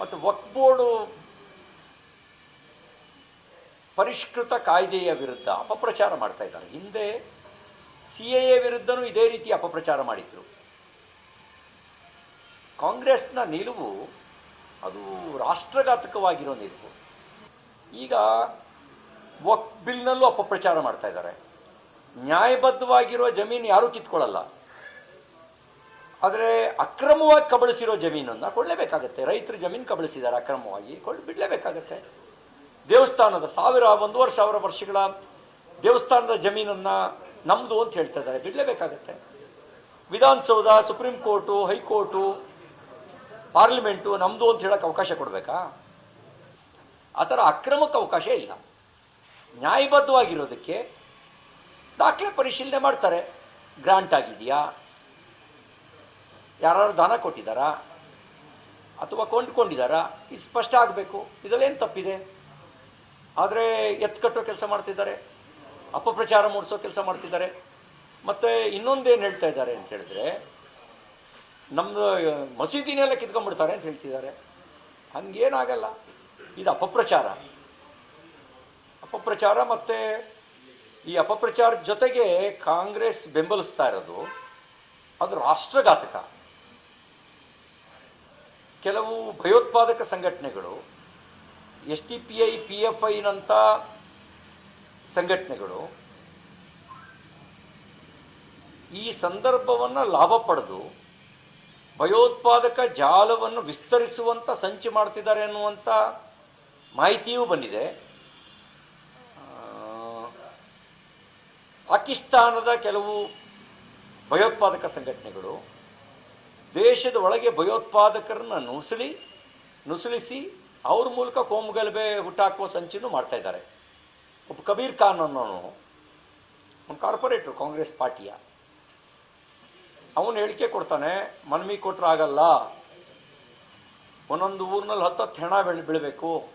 ಮತ್ತು ವಕ್ ಬೋರ್ಡು ಪರಿಷ್ಕೃತ ಕಾಯ್ದೆಯ ವಿರುದ್ಧ ಅಪಪ್ರಚಾರ ಮಾಡ್ತಾ ಇದ್ದಾರೆ. ಹಿಂದೆ ಸಿ ಎ ವಿರುದ್ಧನೂ ಇದೇ ರೀತಿ ಅಪಪ್ರಚಾರ ಮಾಡಿದ್ರು. ಕಾಂಗ್ರೆಸ್ನ ನಿಲುವು ಅದು ರಾಷ್ಟ್ರಘಾತಕವಾಗಿರೋ ನಿಲುವು. ಈಗ ವಕ್ ಬಿಲ್ನಲ್ಲೂ ಅಪಪ್ರಚಾರ ಮಾಡ್ತಾ ಇದ್ದಾರೆ. ನ್ಯಾಯಬದ್ಧವಾಗಿರೋ ಜಮೀನು ಯಾರೂ ಕಿತ್ಕೊಳ್ಳಲ್ಲ. ಆದರೆ ಅಕ್ರಮವಾಗಿ ಕಬಳಿಸಿರೋ ಜಮೀನನ್ನು ಕೊಡಲೇಬೇಕಾಗತ್ತೆ. ರೈತರು ಜಮೀನು ಕಬಳಿಸಿದ್ದಾರೆ ಅಕ್ರಮವಾಗಿ, ಕೊಡ್, ಬಿಡಲೇಬೇಕಾಗತ್ತೆ. ದೇವಸ್ಥಾನದ ಸಾವಿರ ಒಂದೂವರೆ ಸಾವಿರ ವರ್ಷಗಳ ದೇವಸ್ಥಾನದ ಜಮೀನನ್ನು ನಮ್ಮದು ಅಂತ ಹೇಳ್ತಾ ಇದ್ದಾರೆ, ಬಿಡಲೇಬೇಕಾಗತ್ತೆ. Vidhana Soudha, supreme court, high court, parliament ನಮ್ಮದು ಅಂತ ಹೇಳೋಕ್ಕೆ ಅವಕಾಶ ಕೊಡಬೇಕಾ? ಆ ಥರ ಅಕ್ರಮಕ್ಕೆ ಅವಕಾಶ ಇಲ್ಲ. ನ್ಯಾಯಬದ್ಧವಾಗಿರೋದಕ್ಕೆ ದಾಖಲೆ ಪರಿಶೀಲನೆ ಮಾಡ್ತಾರೆ. ಗ್ರಾಂಟ್ ಆಗಿದೆಯಾ? ಯಾರು ದಾನ ಕೊಟ್ಟಿದ್ದಾರಾ? ಅಥವಾ ಕೊಂಡ್ಕೊಂಡಿದ್ದಾರಾ? ಇದು ಸ್ಪಷ್ಟ ಆಗಬೇಕು. ಇದರಲ್ಲೇನು ತಪ್ಪಿದೆ? ಆದರೆ ಎತ್ತು ಕಟ್ಟೋ ಕೆಲಸ ಮಾಡ್ತಿದ್ದಾರೆ, ಅಪಪ್ರಚಾರ ಮೂಡಿಸೋ ಕೆಲಸ ಮಾಡ್ತಿದ್ದಾರೆ. ಮತ್ತು ಇನ್ನೊಂದೇನು ಹೇಳ್ತಾ ಇದ್ದಾರೆ ಅಂತ ಹೇಳಿದ್ರೆ ನಮ್ಮದು ಮಸೀದಿನೆಲ್ಲ ಕಿತ್ಕೊಂಡ್ಬಿಡ್ತಾರೆ ಅಂತ ಹೇಳ್ತಿದ್ದಾರೆ. ಹಂಗೇನಾಗಲ್ಲ. ಇದು ಅಪಪ್ರಚಾರ. ಅಪಪ್ರಚಾರ ಮತ್ತು ಈ ಅಪಪ್ರಚಾರ ಜೊತೆಗೆ ಕಾಂಗ್ರೆಸ್ ಬೆಂಬಲಿಸ್ತಾ ಇರೋದು ಅದು ರಾಷ್ಟ್ರಘಾತಕ. ಕೆಲವು ಭಯೋತ್ಪಾದಕ ಸಂಘಟನೆಗಳು, S T P I, P F ಐನಂಥ ಸಂಘಟನೆಗಳು ಈ ಸಂದರ್ಭವನ್ನು ಲಾಭ ಪಡೆದು ಭಯೋತ್ಪಾದಕ ಜಾಲವನ್ನು ವಿಸ್ತರಿಸುವಂಥ ಸಂಚು ಮಾಡ್ತಿದ್ದಾರೆ ಅನ್ನುವಂಥ ಮಾಹಿತಿಯೂ ಬಂದಿದೆ. ಪಾಕಿಸ್ತಾನದ ಕೆಲವು ಭಯೋತ್ಪಾದಕ ಸಂಘಟನೆಗಳು ದೇಶದ ಒಳಗೆ ಭಯೋತ್ಪಾದಕರನ್ನ ನುಸುಳಿ, ನುಸುಳಿಸಿ ಅವ್ರ ಮೂಲಕ ಕೋಮುಗಲಭೆ ಹುಟ್ಟಾಕುವ ಸಂಚನ್ನು ಮಾಡ್ತಾ ಇದ್ದಾರೆ. ಒಬ್ಬ ಕಬೀರ್ ಖಾನ್ ಅನ್ನೋನು, ಒಂದು ಕಾರ್ಪೊರೇಟ್ರು, ಕಾಂಗ್ರೆಸ್ ಪಾರ್ಟಿಯ. ಅವನು ಹೇಳಿಕೆ ಕೊಡ್ತಾನೆ, ಮನವಿ ಕೊಟ್ಟರೆ ಆಗಲ್ಲ. ಒಂದೊಂದು ಊರಿನಲ್ಲಿ ಹತ್ತತ್ತು ಹೆಣ ಬೆಳೆ, ಬೀಳಬೇಕು.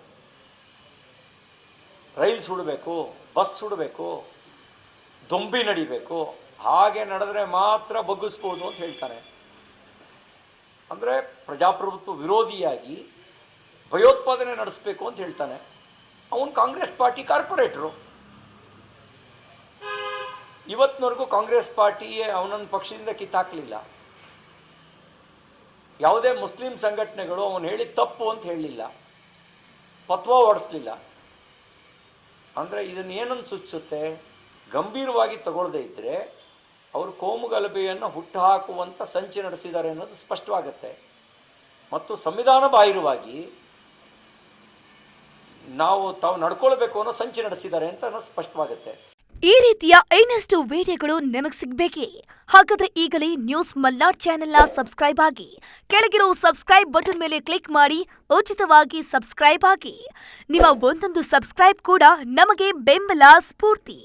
ರೈಲ್ ಸುಡಬೇಕು ಬಸ್ ಸುಡಬೇಕು ದೊಂಬಿ ನಡಿಬೇಕು. ಹಾಗೆ ನಡೆದ್ರೆ ಮಾತ್ರ ಬಗ್ಗಿಸ್ಬೋದು ಅಂತ ಹೇಳ್ತಾನೆ. ಅಂದರೆ ಪ್ರಜಾಪ್ರಭುತ್ವ ವಿರೋಧಿಯಾಗಿ ಭಯೋತ್ಪಾದನೆ ನಡೆಸಬೇಕು ಅಂತ ಹೇಳ್ತಾನೆ. ಅವನು ಕಾಂಗ್ರೆಸ್ ಪಾರ್ಟಿ ಕಾರ್ಪೊರೇಟ್ರು. ಇವತ್ತಿನವರೆಗೂ ಕಾಂಗ್ರೆಸ್ ಪಾರ್ಟಿಯೇ ಅವನನ್ನು ಪಕ್ಷದಿಂದ ಕಿತ್ತಾಕಲಿಲ್ಲ. ಯಾವುದೇ ಮುಸ್ಲಿಂ ಸಂಘಟನೆಗಳು ಅವನು ಹೇಳಿ ತಪ್ಪು ಅಂತ ಹೇಳಲಿಲ್ಲ ಪತ್ವ ಓಡಿಸ್ಲಿಲ್ಲ ಅಂದರೆ ಇದನ್ನು ಏನನ್ನು ಸೂಚಿಸುತ್ತೆ? ಗಂಭೀರವಾಗಿ ತಗೊಳ್ಳದೇ ಇದ್ದರೆ ಅವರು ಕೋಮುಗಲಭೆಯನ್ನು ಹುಟ್ಟುಹಾಕುವಂಥ ಸಂಚು ನಡೆಸಿದ್ದಾರೆ ಅನ್ನೋದು ಸ್ಪಷ್ಟವಾಗುತ್ತೆ. ಮತ್ತು ಸಂವಿಧಾನ ಬಾಹಿರವಾಗಿ ನಾವು ತಾವು ನಡ್ಕೊಳ್ಬೇಕು ಅನ್ನೋ ಸಂಚು ನಡೆಸಿದ್ದಾರೆ ಅಂತ ಅನ್ನೋದು ಸ್ಪಷ್ಟವಾಗುತ್ತೆ. ಈ ರೀತಿಯ ಇನ್ನಷ್ಟು ವಿಡಿಯೋಗಳು ನಿಮಗೆ ಸಿಗಬೇಕೇ? ಹಾಗಾದ್ರೆ ಈಗಲೇ ನ್ಯೂಸ್ ಮಲ್ನಾಡ್ ಚಾನೆಲ್ನ ಸಬ್ಸ್ಕ್ರೈಬ್ ಆಗಿ, ಕೆಳಗಿರೋ ಸಬ್ಸ್ಕ್ರೈಬ್ ಬಟನ್ ಮೇಲೆ ಕ್ಲಿಕ್ ಮಾಡಿ, ಉಚಿತವಾಗಿ ಸಬ್ಸ್ಕ್ರೈಬ್ ಆಗಿ. ನಿಮ್ಮ ಒಂದೊಂದು ಸಬ್ಸ್ಕ್ರೈಬ್ ಕೂಡ ನಮಗೆ ಬೆಂಬಲ, ಸ್ಫೂರ್ತಿ.